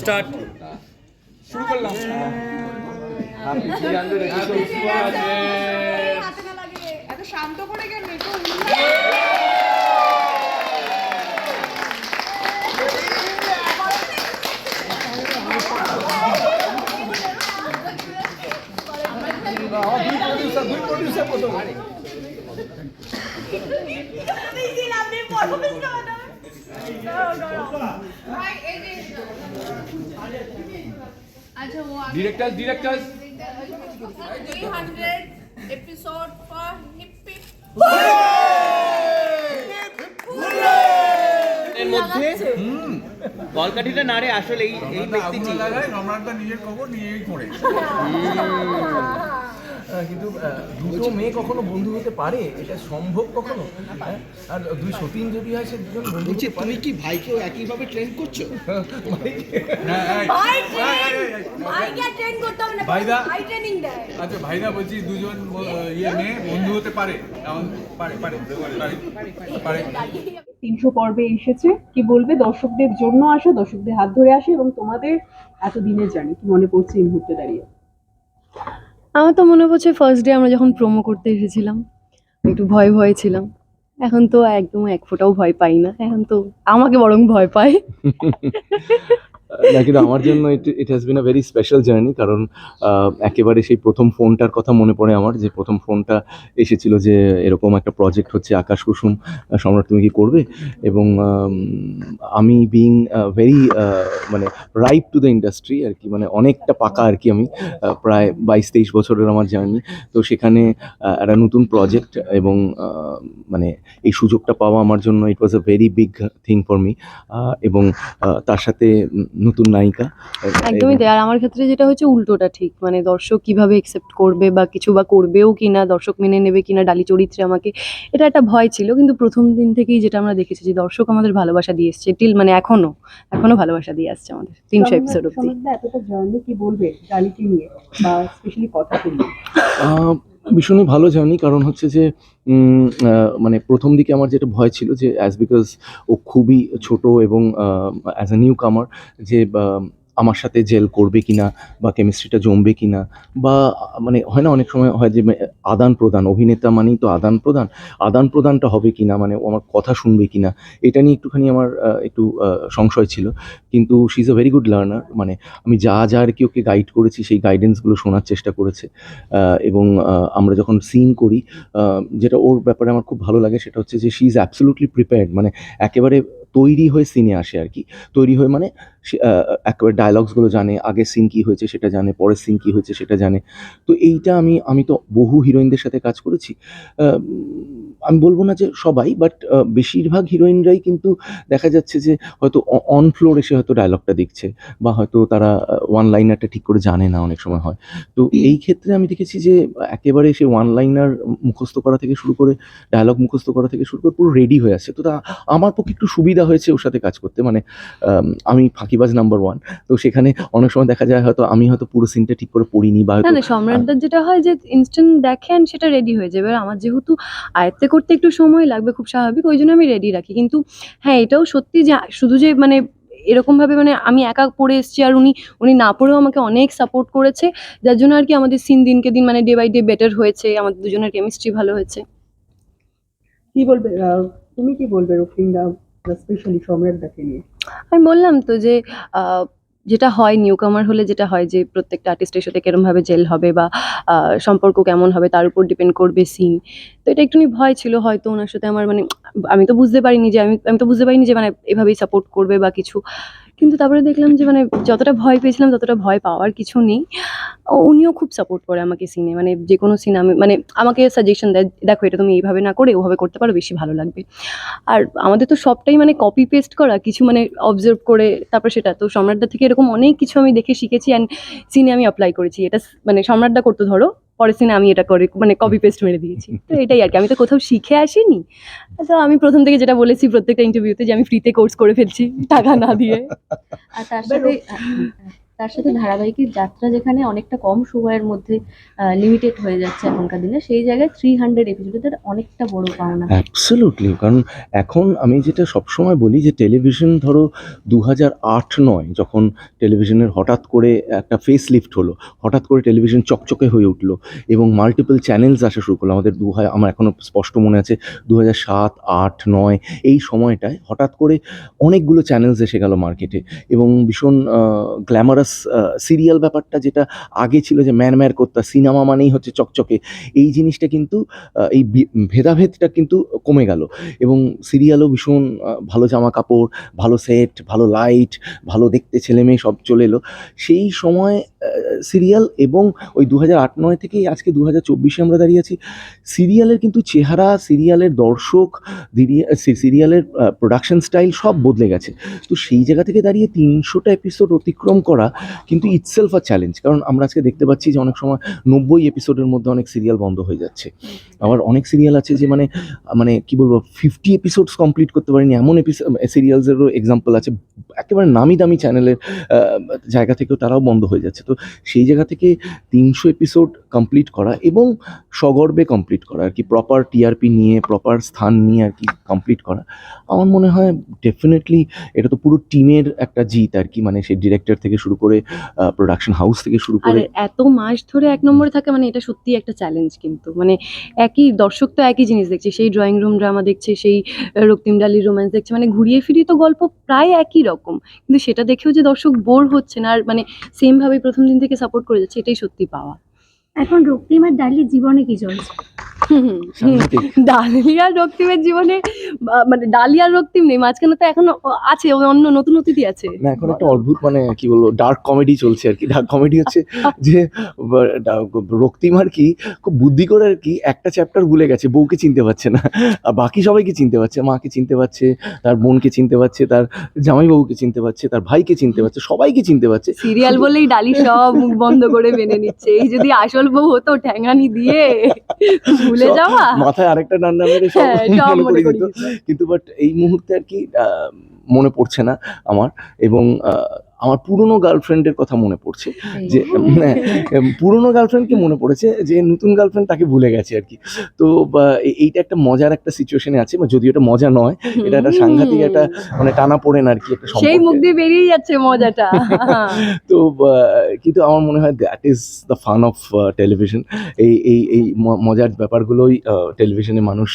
Start শুরু করলাম শান্ত করে প্রডিউসার দুই প্রডিউসার প্রথম ডিরেক্টর ডিরেক্টর 300 এপিসোড ফর হিপি এর মধ্যে কলকাঠিটা নাড়ে আসলে এই এই ব্যক্তিটি নিজের খবর নিজেই করে কিন্তু দুটো মেয়ে কখনো বন্ধু হতে পারে? এটা সম্ভব কখনো? হ্যাঁ? আর দুই সতীন যদি হয় সে দুজন বন্ধু তুমি কি ভাইকেও একইভাবে ট্রেন করছ? ভাই ভাইকে ট্রেন করতে হবে না ভাইদা। ভাই ট্রেনিং দেয়। আচ্ছা ভাইরা বলছি দুজন ইয়ে মেয়ে বন্ধু হতে পারে? পারে পারে পারে পারে তিনশো পর্বে এসেছে। কি বলবে? দর্শকদের জন্য আসে দর্শকদের হাত ধরে আসে এবং তোমাদের এতদিনের জানি কি মনে পড়ছে এই মুহূর্তে দাঁড়িয়ে? আমার তো মনে পড়ছে ফার্স্ট ডে আমরা যখন প্রোমো করতে এসেছিলাম, একটু ভয় ভয় ছিলাম। এখন তো একদম এক ফোঁটাও ভয় পাই না। এখন তো আমাকে বরং ভয় পায়। না কিন্তু আমার জন্য it has been a very special journey কারণ একেবারে সেই প্রথম ফোনটার কথা মনে পড়ে আমার, যে প্রথম ফোনটা এসেছিল যে এরকম একটা প্রজেক্ট হচ্ছে আকাশ কুসুম সম্রাট তুমি কি করবে? এবং, আমি বিং ভেরি মানে রাইট টু দ্য ইন্ডাস্ট্রি আর কি মানে অনেকটা পাকা আর কি আমি প্রায় বাইশ তেইশ বছরের আমার জার্নি তো সেখানে একটা নতুন প্রজেক্ট এবং মানে এই সুযোগটা পাওয়া আমার জন্য it was a very big thing for me এবং তার সাথে নতুন নায়িকা। একদমই তাই। আর আমার ক্ষেত্রে যেটা হচ্ছে উল্টোটা ঠিক। মানে দর্শক কীভাবে একসেপ্ট করবে বা কিছু বা করবেও কিনা দর্শক মেনে নেবে কিনা ডালি চরিত্রে আমাকে এটা একটা ভয় ছিল। কিন্তু প্রথম দিন থেকেই যেটা আমরা দেখেছি যে দর্শক আমাদের ভালোবাসা দিয়ে এসছে। টিল মানে এখনও এখনও ভালোবাসা দিয়ে আসছে আমাদের তিনশো এপিসোড অব্দি এতটা জার্নি কি বলবে ডালিকে নিয়ে বা স্পেশালি নিয়ে? আহ, ভীষণই ভালো জানি কারণ হচ্ছে যে মানে প্রথম দিকে আমার যেটা ভয় ছিল যে অ্যাজ বিকজ ও খুবই ছোট এবং অ্যাজ এ নিউ কামার যে আমার সাথে জেল করবে কি না বা কেমিস্ট্রিটা জমবে কিনা বা মানে হয় না, অনেক সময় হয় যে আদান প্রদান, অভিনেতা মানেই তো আদান প্রদান। আদান প্রদানটা হবে কি না মানে ও আমার কথা শুনবে কি না এটা নিয়ে একটুখানি আমার একটু সংশয় ছিল। কিন্তু she is a very good learner মানে আমি যা যা আর কি ওকে গাইড করেছি, সেই গাইডেন্সগুলো শোনার চেষ্টা করেছে। এবং আমরা যখন সিন করি যেটা ওর ব্যাপারে আমার খুব ভালো লাগে, সেটা হচ্ছে যে শি ইজ অ্যাবসলুটলি প্রিপেয়ার্ড মানে একেবারে তৈরি হয়ে সিনে আসে আর কি। তৈরি হয়ে মানে একবার ডায়লগসগুলো জানে, আগে সিন কী হয়েছে সেটা জানে, পরের সিন কী হয়েছে সেটা জানে। তো এইটা আমি আমি তো বহু হিরোইনদের সাথে কাজ করেছি। আমি বলব না যে সবাই বাট বেশিরভাগ হিরোইনরাই কিন্তু দেখা যাচ্ছে যে হয়তো অন ফ্লোর এসে হয়তো ডায়লগটা দেখছে বা হয়তো তারা ওয়ান লাইনারটা ঠিক করে জানে না অনেক সময় হয়। তো এই ক্ষেত্রে আমি দেখেছি যে একেবারে সে ওয়ান লাইনার মুখস্থ করা থেকে শুরু করে ডায়লগ মুখস্থ করা থেকে শুরু করে পুরো রেডি হয়ে আছে তো তা আমার পক্ষে একটু সুবিধা হয়েছে ওর সাথে কাজ করতে। মানে আম, ফাঁকিবাজ নাম্বার ওয়ান তো সেখানে অনেক সময় দেখা যায় হয়তো আমি হয়তো পুরো সিনটা ঠিক করে পড়িনি বা সম্রাটদার যেটা হয় যে ইনস্ট্যান্ট দেখেন সেটা রেডি হয়ে যাবে। আমার যেহেতু আয়ত্তে করতে একটু সময় লাগবে খুব স্বাভাবিক ওই জন্য আমি রেডি রাখি। কিন্তু হ্যাঁ এটাও সত্যি যে শুধু যে মানে এরকমভাবে মানে আমি একা পড়ে এসেছি আর উনি উনি না পড়েও আমাকে অনেক সাপোর্ট করেছে যার জন্য আর কি আমাদের সিন দিনকে দিন মানে ডে বাই ডে বেটার হয়েছে আমাদের দুজনের কেমিস্ট্রি ভালো হয়েছে। কি বলবে তুমি কি বলবে রফিন্দা স্পেশালি সম্রাটদাকে নিয়ে? আমি বললাম তো যে যেটা হয় নিউ কামার হলে যেটা হয় যে প্রত্যেকটা আর্টিস্টের সাথে কেরমভাবে জেল হবে বা সম্পর্ক কেমন হবে তার উপর ডিপেন্ড করবে সিন তো এটা একটুখানি ভয় ছিল হয়তো ওনার সাথে আমার মানে আমি তো বুঝতে পারিনি যে, আমি আমি তো বুঝতে পারিনি যে মানে এভাবেই সাপোর্ট করবে বা কিছু। কিন্তু তারপরে দেখলাম যে মানে যতটা ভয় পেয়েছিলাম, ততটা ভয় পাওয়ার কিছু নেই। উনিও খুব সাপোর্ট করে আমাকে সিনে মানে যে কোনো সিন আমি মানে আমাকে সাজেশন দেয়, দেখো, এটা তুমি এইভাবে না করে ওভাবে করতে পারো, বেশি ভালো লাগবে। আর আমাদের তো সবটাই মানে কপি পেস্ট করা, কিছু মানে অবজার্ভ করে, তারপর সেটা। তো সম্রাটদা থেকে এরকম অনেক কিছু আমি দেখে শিখেছি অ্যান্ড সিনে আমি অ্যাপ্লাই করেছি। এটা মানে সম্রাটদা করতো, ধরো। পরের সিনে আমি এটা করে মানে কপি পেস্ট মেরে দিয়েছি। তো এটাই আর কি। আমি তো কোথাও শিখে আসিনি। তো আমি প্রথম থেকে যেটা বলেছি প্রত্যেকটা ইন্টারভিউতে যে আমি ফ্রিতে কোর্স করে ফেলছি টাকা না দিয়ে। আর তার সাথে তার সাথে ধারাবাহিকের যাত্রা যেখানে অনেকটা কম সময়ের মধ্যে লিমিটেড হয়ে যাচ্ছে এখনকার দিনে, সেই জায়গায় থ্রি হান্ড্রেড এপিসোডের অনেকটা বড় পাওনা। অ্যাবসোলুটলি কারণ এখন আমি যেটা সবসময় বলি যে টেলিভিশন ধরো দু হাজার আট নয়, যখন টেলিভিশনের হঠাৎ করে একটা ফেস লিফট হলো, হঠাৎ করে টেলিভিশন চকচকে হয়ে উঠল এবং মাল্টিপল চ্যানেলস আসা শুরু করল, আমাদের দু হাজার আমার এখনও স্পষ্ট মনে আছে দু হাজার সাত, আট, নয়, এই সময়টায় হঠাৎ করে অনেকগুলো চ্যানেলস এসে গেল মার্কেটে এবং ভীষণ গ্ল্যামারাস সিরিয়াল ব্যাপারটা যেটা আগে ছিল যে ম্যান ম্যার করতা সিনেমা মানেই হচ্ছে চকচকে। এই জিনিসটা কিন্তু এই ভেদাভেদটা কিন্তু কমে গেল। এবং সিরিয়ালও ভীষণ ভালো জামা কাপড় ভালো সেট ভালো লাইট ভালো দেখতে ছেলে মেয়ে সব চলে এলো। সেই সময় সিরিয়াল এবং ওই দু হাজার আট, নয় থেকে আজকে দু হাজার চব্বিশে আমরা দাঁড়িয়ে আছি সিরিয়ালের কিন্তু চেহারা সিরিয়ালের দর্শক সিরিয়ালের প্রোডাকশন স্টাইল সব বদলে গেছে। তো সেই জায়গা থেকে দাঁড়িয়ে তিনশোটা এপিসোড অতিক্রম করা কিন্তু ইটসেলফ আ চ্যালেঞ্জ কারণ আমরা আজকে দেখতে পাচ্ছি যে অনেক সময় নব্বই এপিসোডের মধ্যে অনেক সিরিয়াল বন্ধ হয়ে যাচ্ছে। আবার অনেক সিরিয়াল আছে যে মানে মানে কি বলব ফিফটি এপিসোডস কমপ্লিট করতে পারিনি, এমন এপিসোড সিরিয়ালসেরও এক্সাম্পল আছে, একেবারে নামি দামি চ্যানেলের জায়গা থেকেও তারাও বন্ধ হয়ে যাচ্ছে। তো সেই জায়গা থেকে তিনশো এপিসোড কমপ্লিট করা এবং সগর্বে কমপ্লিট করা, আর কি প্রপার টিআরপি নিয়ে প্রপার স্থান নিয়ে আর কি কমপ্লিট করা, আমার মনে হয় ডেফিনেটলি এটা তো পুরো টিমের একটা জিত আর কি মানে সেই ডিরেক্টর থেকে শুরু করে প্রোডাকশন হাউস থেকে শুরু করে এত মাস ধরে এক নম্বরে থাকে মানে এটা সত্যি একটা চ্যালেঞ্জ কিন্তু। মানে একই দর্শক তো একই জিনিস দেখছে সেই ড্রয়িং রুম ড্রামা দেখছে সেই রক্তিম ডালির রোম্যান্স দেখছে মানে ঘুরিয়ে ফিরিয়ে তো গল্প প্রায় একই রকম। কিন্তু সেটা দেখেও যে দর্শক বোর হচ্ছে না আর মানে সেম ভাবে প্রথম দিন থেকে সাপোর্ট করে যাচ্ছে এটাই সত্যি পাওয়া। এখন রক্তিম আর ডালির জীবনে কি চলছে? হুম, হুম, হুম। ডালিয়া রক্তিমের জীবনে মানে ডালিয়ার রক্তিম নেই মাঝখানে তো এখন আছে অন্য নতুন অতিথি আছে। না এখন একটা অদ্ভুত মানে কি বলব ডার্ক কমেডি চলছে আর কি ডার্ক কমেডি হচ্ছে যে রক্তিম আর কি খুব বুদ্ধি করে আর কি একটা চ্যাপ্টার ভুলে গেছে বউকে চিনতে পারছে না। আর বাকি সবাইকে চিনতে পারছে মাকে চিনতে পারছে তার বোনকে চিনতে পারছে তার জামাইবাবুকে চিনতে পারছে তার ভাইকে চিনতে পারছে সবাইকে চিনতে পারছে। সিরিয়াল বলেই ডালি সব মুখ বন্ধ করে মেনে নিচ্ছে এই যদি আসল বউ হতো ঠ্যাঙানি দিয়ে ভুলে যাওয়া মাথায় আরেকটা মেরে সব হ্যাঁ, মনে দিত দিত। কিন্তু বাট এই মুহূর্তে আর কি আহ, মনে পড়ছে না আমার এবং আমার পুরনো গার্লফ্রেন্ডের কথা মনে পড়ছে যে হ্যাঁ, পুরনো গার্লফ্রেন্ডকে মনে পড়েছে যে নতুন গার্লফ্রেন্ড তাকে ভুলে গেছে আর কি। তো বা, এইটা একটা মজার একটা সিচুয়েশনে আছে বা যদিও এটা মজা নয় এটা একটা সাংঘাতিক একটা মানে টানা পড়েন আর কি একটা সেই মুখ দিয়ে বেরিয়ে যাচ্ছে মজাটা। তো কিন্তু আমার মনে হয় that is the fun of television এই এই এই মজার ব্যাপারগুলোই টেলিভিশনে মানুষ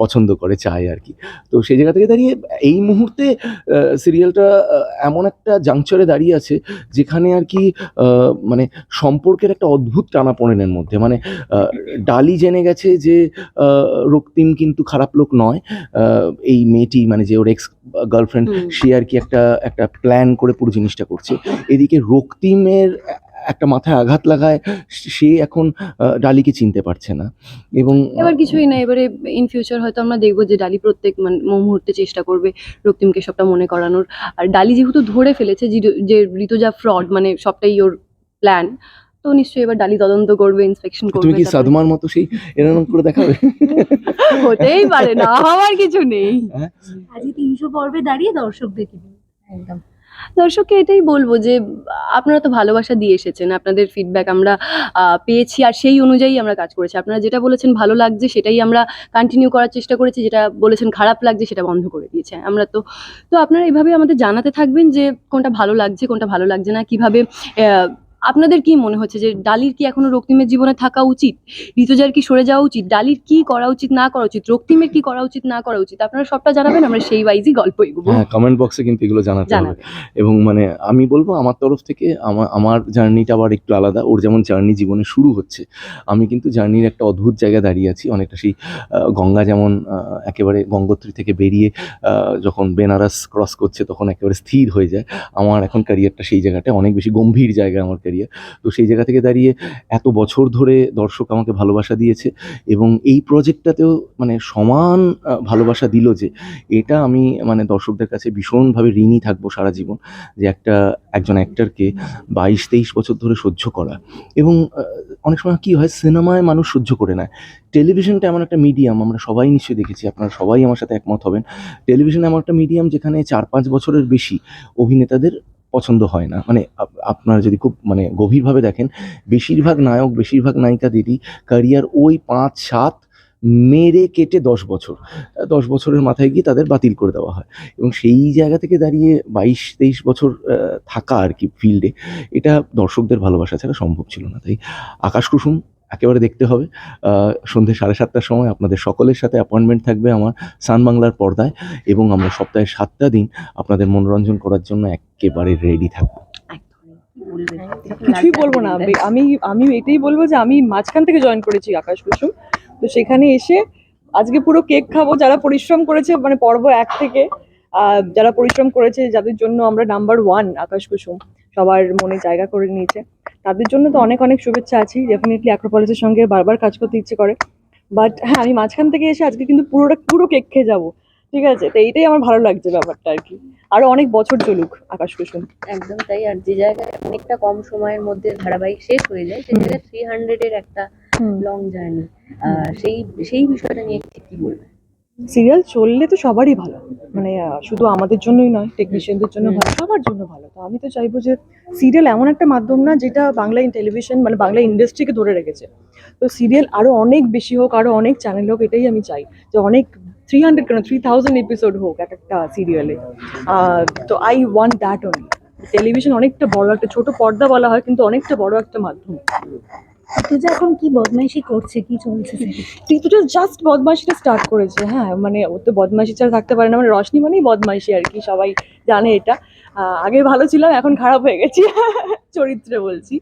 পছন্দ করে চায় আর কি। তো সেই জায়গা থেকে দাঁড়িয়ে এই মুহূর্তে সিরিয়ালটা এমন একটা জাংচারে দাঁড়িয়ে আছে যেখানে আর কি মানে সম্পর্কের একটা অদ্ভুত টানাপোড়েনের মধ্যে। মানে ডালি জেনে গেছে যে রক্তিম কিন্তু খারাপ লোক নয়। এই মেয়েটি মানে যে ওর এক্স গার্লফ্রেন্ড সে আর কি একটা একটা প্ল্যান করে পুরো জিনিসটা করছে। এদিকে রক্তিমের একটা মাথায় আঘাত লাগায় সে এখন আহ, ডালিকে চিনতে পারছে না। এবং এবার কিছুই না এবারে ইন ফিউচার হয়তো আমরা দেখব যে ডালি প্রত্যেক মান- মুহূর্তে চেষ্টা করবে রক্তিমকে সবটা মনে করানোর। আর ডালি যেহেতু ধরে ফেলেছে যে- যে ঋতুজা ফ্রড মানে সবটাই ওর প্ল্যান তো নিশ্চয়ই এবার ডালি তদন্ত করবে ইন্সপেকশন তুমি করবে কি তারপরে- সাদমার মতো সেই এরকম করে দেখাবে? হতেই পারে না হওয়ার কিছু নেই। আজকে তিনশো পর্বে দাঁড়িয়ে দর্শকদের কি বলবে? একদম। দর্শককে এটাই বলব যে, আপনারা তো ভালোবাসা দিয়ে এসেছেন, আপনাদের ফিডব্যাক আমরা পেয়েছি আর সেই অনুযায়ী আমরা কাজ করেছি। আপনারা যেটা বলেছেন ভালো লাগছে, সেটাই আমরা কন্টিনিউ করার চেষ্টা করেছি, যেটা বলেছেন খারাপ লাগছে, সেটা বন্ধ করে দিয়েছে। আমরা তো তো আপনারা এভাবে আমাদের জানাতে থাকবেন যে, কোনটা ভালো লাগছে, কোনটা ভালো লাগছে না, কীভাবে আপনাদের কি মনে হচ্ছে যে ডালির কি এখনও রক্তিমের জীবনে থাকা উচিত? ঋতুজার কি সরে যাওয়া উচিত? ডালির কি করা উচিত না করা উচিত? রক্তিমের কি করা উচিত না করা উচিত? আপনারা সবটা জানাবেন আমরা সেই ওয়াইজই গল্প এগোবো। হ্যাঁ কমেন্ট বক্সে কিন্তু এগুলো জানাতে হবে। এবং মানে আমি বলব আমার তরফ থেকে আমার আমার জার্নিটা আবার একটু আলাদা। ওর যেমন জার্নি জীবনে শুরু হচ্ছে আমি কিন্তু জার্নির একটা অদ্ভুত জায়গায় দাঁড়িয়ে আছি। অনেকটা সেই গঙ্গা যেমন একেবারে গঙ্গোত্রী থেকে বেরিয়ে যখন বেনারস ক্রস করছে তখন একেবারে স্থির হয়ে যায়। আমার এখন ক্যারিয়ারটা সেই জায়গাটায় অনেক বেশি গম্ভীর জায়গা আমার ক্যারিয়ার তো সেই জায়গা থেকে দাঁড়িয়ে এত বছর ধরে দর্শক আমাকে ভালোবাসা দিয়েছে এবং এই প্রজেক্টটাতেও মানে সমান ভালোবাসা দিল যে এটা আমি মানে দর্শকদের কাছে ভীষণভাবে ঋণী থাকব সারা জীবন যে একটা, একজন অ্যাক্টরকে বাইশ, তেইশ বছর ধরে সহ্য করা। এবং অনেক সময় কী হয় সিনেমায় মানুষ সহ্য করে নেয়। টেলিভিশনটা এমন একটা মিডিয়াম আমরা সবাই নিশ্চয়ই দেখেছি, আপনারা সবাই আমার সাথে একমত হবেন। টেলিভিশন এমন একটা মিডিয়াম যেখানে চার, পাঁচ বছরের বেশি অভিনেতাদের পছন্দ হয় না। মানে আপ- আপনারা যদি খুব মানে গভীরভাবে দেখেন, বেশিরভাগ নায়ক, বেশিরভাগ নায়িকাদেরই ক্যারিয়ার ওই পাঁচ, সাত মেরে কেটে দশ বছর। দশ বছরের মাথায় গিয়ে তাদের বাতিল করে দেওয়া হয়। এবং সেই জায়গা থেকে দাঁড়িয়ে বাইশ, তেইশ বছর থাকা আর কি ফিল্ডে এটা দর্শকদের ভালোবাসা ছাড়া সম্ভব ছিল না। তাই আকাশ কুসুম একেবারে দেখতে হবে। সন্ধ্যে সাড়ে সাতটার সময় আপনাদের সকলের সাথে অ্যাপয়েন্টমেন্ট থাকবে আমার সান বাংলার পর্দায় এবং আমরা সপ্তাহে সাতটা দিন আপনাদের মনোরঞ্জন করার জন্য একেবারে রেডি থাকব। কিছুই বলব না। আমি আমি এটাই বলব যে আমি মাঝখান থেকে জয়েন করেছি আকাশ কুসুম। তো সেখানে এসে আজকে পুরো কেক খাব। যারা পরিশ্রম করেছে মানে পর্ব এক থেকে যারা পরিশ্রম করেছে যাদের জন্য আমরা নাম্বার ওয়ান আকাশ কুসুম সবার মনে জায়গা করে নিয়েছে। তাদের জন্য তো অনেক অনেক শুভেচ্ছা আছি। ডেফিনেটলি অ্যাক্রোপলিসের সঙ্গে বারবার কাজ করতে ইচ্ছে করে। বাট হ্যাঁ আমি মাঝখান থেকে এসে আজকে কিন্তু পুরোটা পুরো কেক খেয়ে যাব। ঠিক আছে? তো এইটাই আমার ভালো লাগছে ব্যাপারটা আর কি। আরও অনেক বছর চলুক আকাশ কুসুম একদম তাই। আর যে জায়গায় অনেকটা কম সময়ের মধ্যে ধারাবাহিক শেষ হয়ে যায় সেই জায়গায় থ্রি হান্ড্রেডের একটা লং জার্নি সেই সেই বিষয়টা নিয়ে ঠিক কি বলবে সিরিয়াল চললে তো সবারই ভালো। মানে শুধু আমাদের জন্যই নয় টেকনিশিয়ানদের জন্য ভালো সবার জন্য ভালো। তো আমি তো চাইব যে সিরিয়াল এমন একটা মাধ্যম না যেটা বাংলা টেলিভিশন মানে বাংলা ইন্ডাস্ট্রিকে ধরে রেখেছে। তো সিরিয়াল আরও অনেক বেশি হোক আরও অনেক চ্যানেল হোক এটাই আমি চাই। যে অনেক থ্রি হান্ড্রেড কেন থ্রি থাউজেন্ড এপিসোড হোক এক একটা সিরিয়ালে। তো I want that only television অনেকটা বড় একটা ছোট পর্দা বলা হয় কিন্তু অনেকটা বড় একটা মাধ্যম। তুজা এখন কি বদমাইশি করছে? কি চলছে? ঋতুটা জাস্ট বদমাইশিটা স্টার্ট করেছে হ্যাঁ মানে ও তো বদমাইশি ছাড়া থাকতে পারে না মানে রশনি মানেই বদমাইশি আর কি, সবাই জানে এটা। আগে ভালো ছিলাম, এখন খারাপ হয়ে গেছি, চরিত্রে বলছি।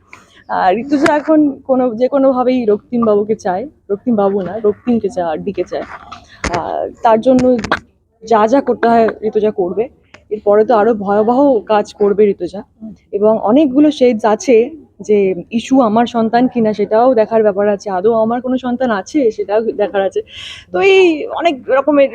ঋতুজা এখন কোনো, যে কোনোভাবেই রক্তিম বাবুকে চায়, রক্তিম বাবু না, রক্তিমকে চায় আর দিকে চায় তার জন্য যা যা করতে হয় ঋতুজা করবে। এরপরে তো আরও ভয়াবহ কাজ করবে ঋতুজা। এবং অনেকগুলো শেডস আছে যে ইস্যু আমার সন্তান কিনা সেটাও দেখার ব্যাপার আছে আদৌ আমার কোনো সন্তান আছে সেটাও দেখার আছে। তো এই অনেক রকমের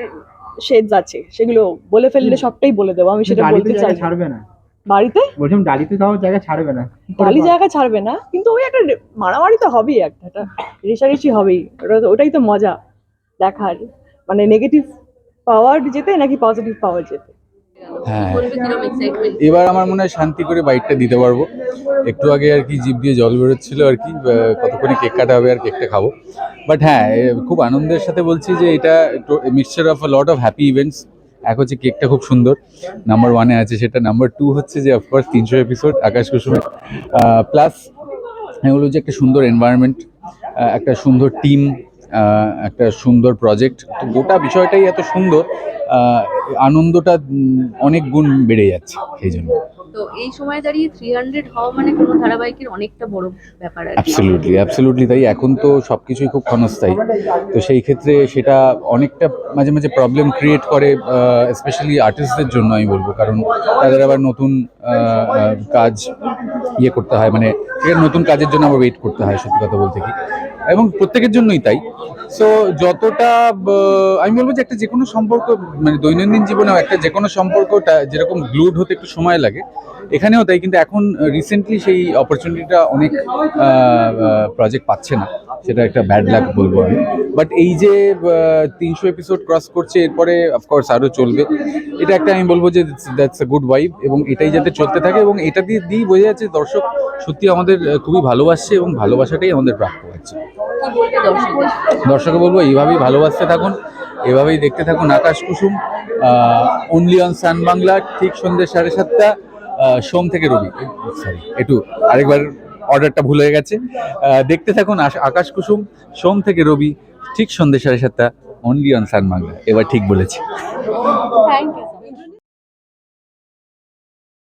শেডস আছে সেগুলো বলে ফেললে সবটাই বলে দেবো আমি সেটা বলতে চাই ছাড়বে না। বাড়িতে? বলছিলাম ডালিতে তাও জায়গা ছাড়বে না। পারবে? জায়গা ছাড়বে না কিন্তু ওই একটা মারামারি তো হবেই একটা একটা রেশারেশি হবেই ওটাই তো মজা দেখার। মানে নেগেটিভ পাওয়ার যেতে নাকি পজিটিভ পাওয়ার যেতে? হ্যাঁ। এবার আমার মনে হয় শান্তি করে বাইকটা দিতে পারব। একটু আগে আর কি জিভ দিয়ে জল বেরোচ্ছিল আর কি কতক্ষণে কেক কাটা হবে আর কেকটা খাব। বাট হ্যাঁ খুব আনন্দের সাথে বলছি যে এটা mixture of lot of happy events এক হচ্ছে কেকটা খুব সুন্দর। নাম্বার ওয়ানে আছে সেটা। নাম্বার টু হচ্ছে যে অফকোর্স তিনশো এপিসোড আকাশ কুসুমে। প্লাস বলব যে একটা সুন্দর এনভায়রনমেন্ট একটা সুন্দর টিম একটা সুন্দর প্রজেক্ট তো গোটা বিষয়টাই এত সুন্দর আনন্দটা অনেক গুণ বেড়ে যাচ্ছে সেই জন্য। তো এই সময় দাঁড়িয়ে থ্রি হান্ড্রেড হওয়া মানে কোনো ধারাবাহিকের অনেকটা বড় ব্যাপার অ্যাবসলিউটলি অ্যাবসলিউটলি তাই। এখন তো সব কিছুই খুব ক্ষণস্থায়ী। তো সেই ক্ষেত্রে সেটা অনেকটা মাঝে মাঝে প্রবলেম ক্রিয়েট করে স্পেশালি আর্টিস্টদের জন্য আমি বলব। কারণ তাদের আবার নতুন কাজ ইয়ে করতে হয়। মানে নতুন কাজের জন্য আবার ওয়েট করতে হয় সত্যি কথা বলতে কি। এবং প্রত্যেকের জন্যই তাই। সো যতটা আমি বলব যে একটা যে কোনো সম্পর্ক মানে দৈনন্দিন জীবনেও একটা যে কোনো সম্পর্কটা যেরকম গ্লুড হতে একটু সময় লাগে, এখানেও তাই, কিন্তু এখন রিসেন্টলি সেই অপরচুনিটিটা অনেক প্রজেক্ট পাচ্ছে না। সেটা একটা ব্যাড লাক বলব আমি। বাট এই যে তিনশো এপিসোড ক্রস করছে, এরপরে অফকোর্স আরও চলবে। এটা একটা আমি বলব যে দ্যাটস এ গুড ওয়াইব এবং এটাই যাতে চলতে থাকে এবং এটা দিয়ে দিয়েই বোঝা যাচ্ছে দর্শক সত্যি আমাদের খুবই ভালোবাসছে এবং ভালোবাসাটাই আমাদের প্রাপ্য হচ্ছে দর্শকে বলব, এইভাবেই ভালোবাসতে থাকুন, এভাবেই দেখতে থাকুন Akash Kusum only on Sun Bangla ঠিক সন্ধ্যে সাড়ে সাতটা সোম থেকে রবি। সরি একটু আরেকবার অর্ডারটা ভুল হয়ে গেছে। দেখতে থাকুন আকাশ কুসুম, সোম থেকে রবি, ঠিক সন্ধ্যে সাড়ে সাতটা অনলি অন সান বাংলা এবার ঠিক বলেছি। Thank you